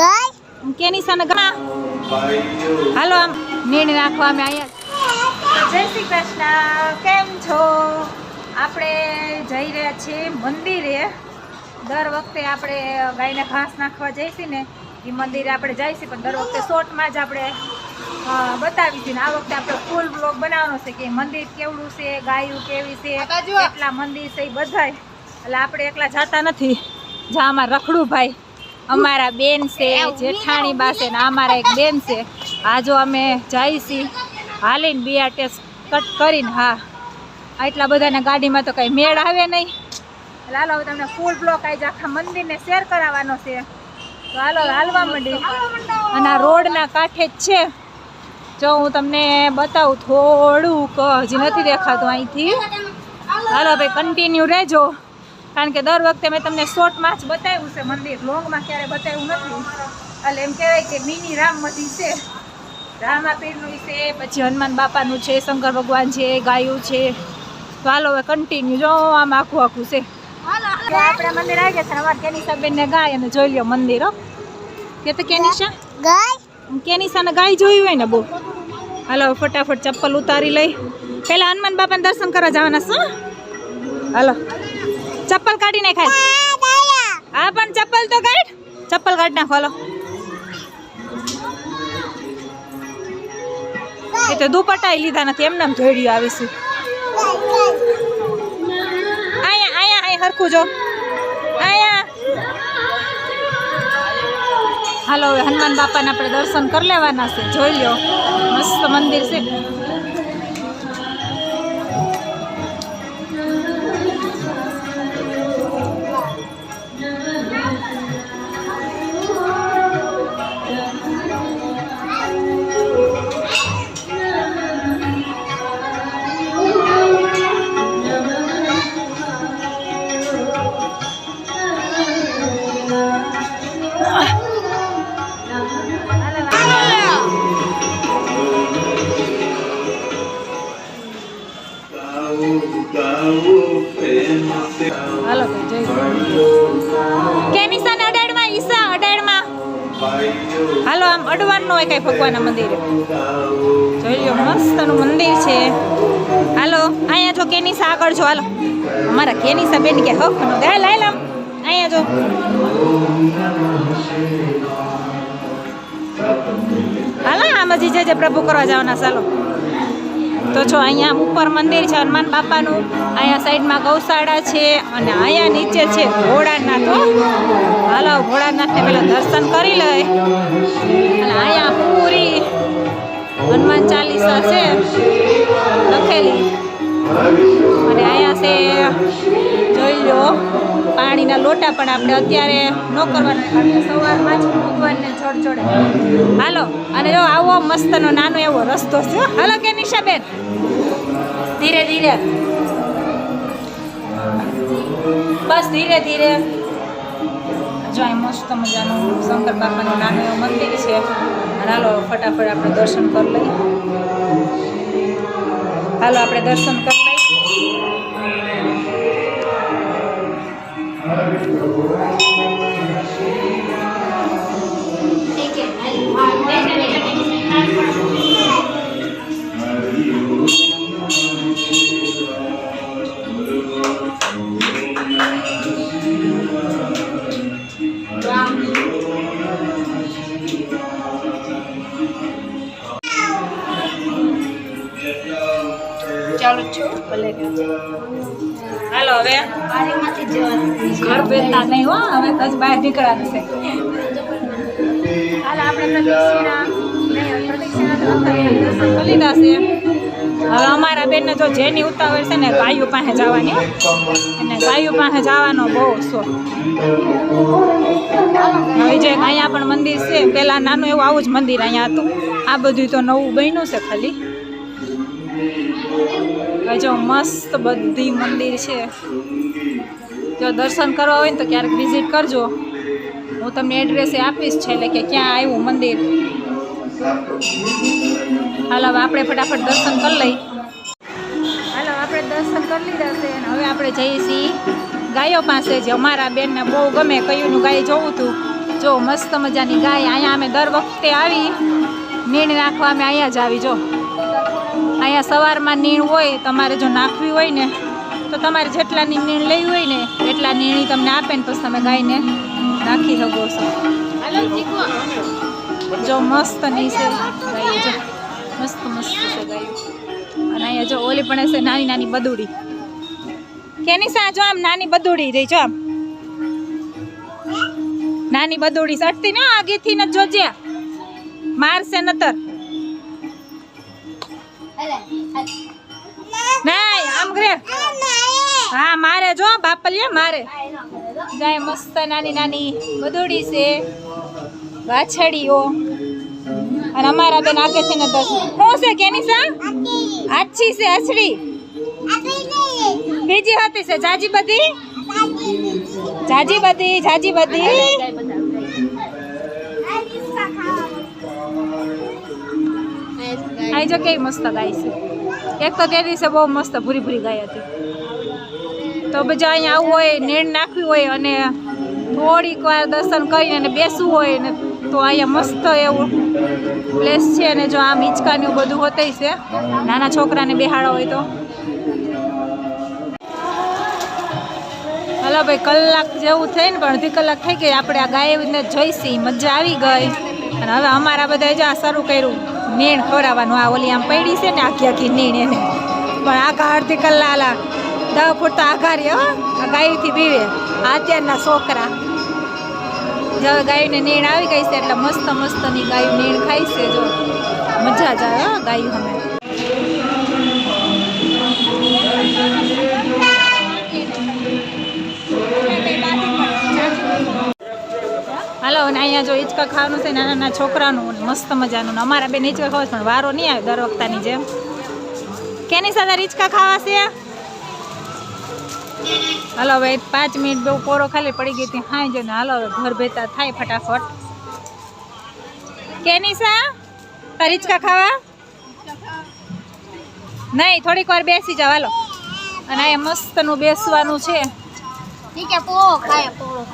ગઈ? કેની સાને ગણા હાલો આમ નીણ નાખવા અમે અહીંયા જય શ્રી કૃષ્ણ. કેમ છો? આપણે જઈ રહ્યા છીએ મંદિરે. દર વખતે આપણે ગાયને ઘાસ નાખવા જઈશું ને એ મંદિરે આપણે જઈશું પણ દર વખતે શોર્ટમાં જ આપણે બતાવીશું ને. આ વખતે આપણે ફૂલ બ્લોગ બનાવવાનો છે કે મંદિર કેવડું છે ગાયું કેવી છે કેટલા મંદિર છે એ બધાય. એટલે આપણે એકલા જાતા નથી. જ્યાં અમારા રખડું ભાઈ અમારા બેન છે જેઠાણી પાસે ને અમારા એક બેન છે. આ જો અમે જઈશી હાલીને બિયા ટેસ્ટ કટ કરીને હા. એટલા બધાને ગાડીમાં તો કંઈ મેળ આવે નહીં. એટલે હાલો હવે તમને ફૂલ બ્લોક આવી આખા મંદિરને શેર કરાવવાનો છે. તો હાલો હાલવા માંડી અને આ રોડના કાંઠે જ છે. જો હું તમને બતાવું થોડુંક હજી નથી દેખાતું અહીંથી. હાલો ભાઈ કન્ટિન્યુ રહેજો. કારણ કે દર વખતે મેં તમને શોર્ટમાં જ બતાવ્યું છે મંદિર. લોંગમાં ક્યારે બતાવ્યું નથી. એટલે એમ કહેવાય કે મિની રામ મંદિર છે. રામાપીરનું છે પછી હનુમાન બાપાનું છે શંકર ભગવાન છે ગાયું છે. તો હાલો હવે કન્ટિન્યુ જો આમ આખું આખું છે. આપણે મંદિર આવી ગયા છે. અમારે કેનિશા બેન ને ગાય અને જોઈ લ્યો મંદિર કે તો કેનિશા ગાય? કેનિસા ને ગાય જોયું હોય ને બહુ? હાલો ફટાફટ ચપ્પલ ઉતારી લઈ. પહેલાં હનુમાન બાપાને દર્શન કરવા જવાના શું હાલો. ચપ્પલ કાઢી નાખાય હા પણ ચપ્પલ તો કાઢ. ચપ્પલ કાઢ નાખો હલો એ તો દુપટ્ટા લીધા નથી એમને એમ જોડ્યું આવીશું અહીંયા અહીંયા અહીંયા હરખું જો. અહીંયા હાલો હવે હનુમાન બાપાને આપણે દર્શન કરી લેવાના છે. જોઈ લો મસ્ત મંદિર છે. આમ અડવાનું હોય કાંઈ ભગવાનના મંદિરે. જોઈ લો મસ્તનું મંદિર છે. હાલો, અહીંયા જો કેનીસા આગળ જો, હાલો. અમારા કેનીસા બેન કે હક નો દે લાય લામ. અહીંયા જો. હાલો, આમ હજી જે પ્રભુ કરવા જવાના ચાલો તો જો અહીંયા ઉપર મંદિર છે, હનુમાન બાપાનું, અહીંયા સાઈડમાં ગૌશાળા છે અને અહીંયા નીચે છે ભોળાનાથ હાલો, ભોળાનાથને પેલા દર્શન કરી લઈ અને અહીંયા પૂરી હનુમાન ચાલીસા છે લખેલી. અને અહીંયા છે, જોઈ લો, પાણીના લોટા પણ આપણે અત્યારે ન કરવાના સવારમાં જ ભગવાનને જળ ચડે હાલો, અને જો આવો મસ્તનો નાનો એવો રસ્તો છે. હાલો, કે નિશાબેન? ધીરે ધીરે. બસ ધીરે ધીરે. જો અહીં મસ્ત મજાનું શંકર બાપાનું નાનું એવું મંદિર છે. અને હાલો, ફટાફટ આપણે દર્શન કરી લઈએ. હાલો, આપણે દર્શન કરી લઈએ. ચાલુ છું? ભલે. હાલો, હવે? ઘર બેસતા નહીં હો, હવે તો બહાર નીકળવાનું છે. હાલ, આપણે હવે અમારા બેનને જો જેની ઉતાવળ છે ને ગાયું પાસે જવાની અને ગાયું પાસે જવાનો બહુ શોખ. હવે જે અહીંયા પણ મંદિર છે, પેલા નાનું એવું આવું જ મંદિર અહીંયા હતું. આ બધું તો નવું બન્યું છે ખાલી. જો મસ્ત બધી મંદિર છે. જો દર્શન કરવા હોય ને તો ક્યારેક વિઝિટ કરજો. હું તમને એડ્રેસ આપીશ છે એટલે કે ક્યાં આવ્યું મંદિર. હાલ આપણે ફટાફટ દર્શન કરી લઈ હાલો આપણે દર્શન કરી લીધા છે અને હવે આપણે જઈએ છીએ ગાયો પાસે. જે અમારા બેનને બહુ ગમે કયુંનું ગાય જોવું હતું જો મસ્ત મજાની ગાય. અહીંયા અમે દર વખતે આવી. નીણ નાખવા અમે અહીંયા જ આવી, જો. અહીંયા સવારમાં નીણ હોય, તમારે જો નાખવી હોય ને, તો તમારે જેટલાની નીણ લેવી હોય ને, એટલા નીણી તમને આપે ને પછી તમે ગાયને નાખી શકો છો. જો મસ્તની છે મસ્ત મસ્ત છે ગાયું. અને અહીંયા જો ઓલી પણ હશે નાની નાની બદુડી. કેની સા જો આમ નાની બદુડી રહી, જો આમ. નાની બદુડી સટતી ને આગેથી ન જોજે. મારશે નતર. નહીં, આમ કરે. હા, મારે જો બાપલિયા મારે. જાય મસ્ત નાની નાની બદુડી છે, વાછડીઓ. અને અમારા બેન છે ન દસ. શું છે, કેની સા આછી છે અછડી બીજી હતી છે, જાજી બધી? જાજી બધી જાજી બધી. આઈ જો કેવી મસ્ત ગાય છે. એક તો તે દિવસે બહુ મસ્ત ભૂરી ભૂરી ગાય હતી. તો બધા અહીંયા આવવું હોય, નેણ નાખવી હોય અને થોડીક વાર દર્શન કરીને અને બેસવું હોય ને તો અહીંયા મસ્ત એવું પ્લેસ છે અને જો આમ હિંચકાનું બધું હોતય છે. નાના છોકરાને બેહાડા હોય તો. હલો ભાઈ, કલાક જેવું થઈ ને પણ અડધી કલાક થઈ ગઈ. આપણે આ ગાયને જઈશી, મજા આવી ગઈ. અને હવે અમારા બધા આ શરૂ કર્યું. નીણ ખવડાવવાનું આ ઓલી આમ પડી છે ને આખી આખી નીણ એને. પણ આખા અડધી કલાક આલા પૂરતા આઘારી, હો. આ ગાયથી પીવે અત્યારના છોકરા. જો ગાયને નીણ આવી ગઈ છે એટલે મસ્ત મસ્તની ગાયું નીણ ખાઈ છે, જો. મજા જ આવે ગાયું અમે હાલો અને અહીંયા જો હિંચકા ખાવાનું છે નાના નાના છોકરાનું મસ્ત મજાનું. અમારા બેન હિંચકા ખાવા પણ વારો નહીં આવે દર વખતાની જેમ. કેની સાથે હિંચકા ખાવા છે? હાલો ભાઈ પાંચ મિનિટ બહુ પોરો ખાલી પડી ગઈ હતી. હાઈ ને હાલો ઘર ભેતા થાય ફટાફટ. કેની સા તાર હિંચકા ખાવા? નહીં, થોડીક વાર બેસી જાવ હાલો. અને અહીંયા મસ્તનું બેસવાનું છે.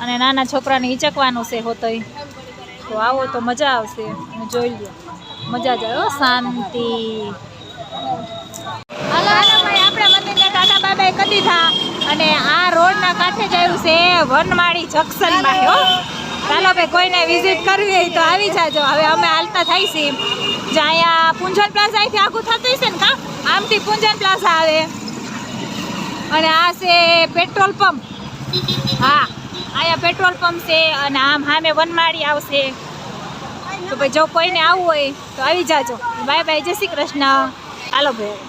અને નાના છોકરાને હિચકવાનું છે હોતોય. તો આવો તો મજા આવશે. અને જોઈ લો મજા જ આવે. હો, શાંતિ. હાલો ભાઈ આપણા મંદિરના ટાટા બાબાએ કદી થા અને આ રોડના કાંઠે જ આવ્યું છે વનમાળી જંક્શનમાં હો. ચાલો ભાઈ કોઈને વિઝિટ કરવી હોય તો આવી જાજો. હવે અમે હાલતા થઈ છીએ જે અહીંયા પૂંજન પ્લાઝા અહીંથી આખું થતું હશે ને કા? આમથી પૂંજન પ્લાઝા આવે. અને આ છે પેટ્રોલ પંપ હા. અહીંયા પેટ્રોલ પંપ છે અને આમ સામે વનમાળી આવશે. તો ભાઈ જો કોઈને આવવું હોય તો આવી જાજો. બાય બાય, જય શ્રી કૃષ્ણ. હાલો ભાઈ.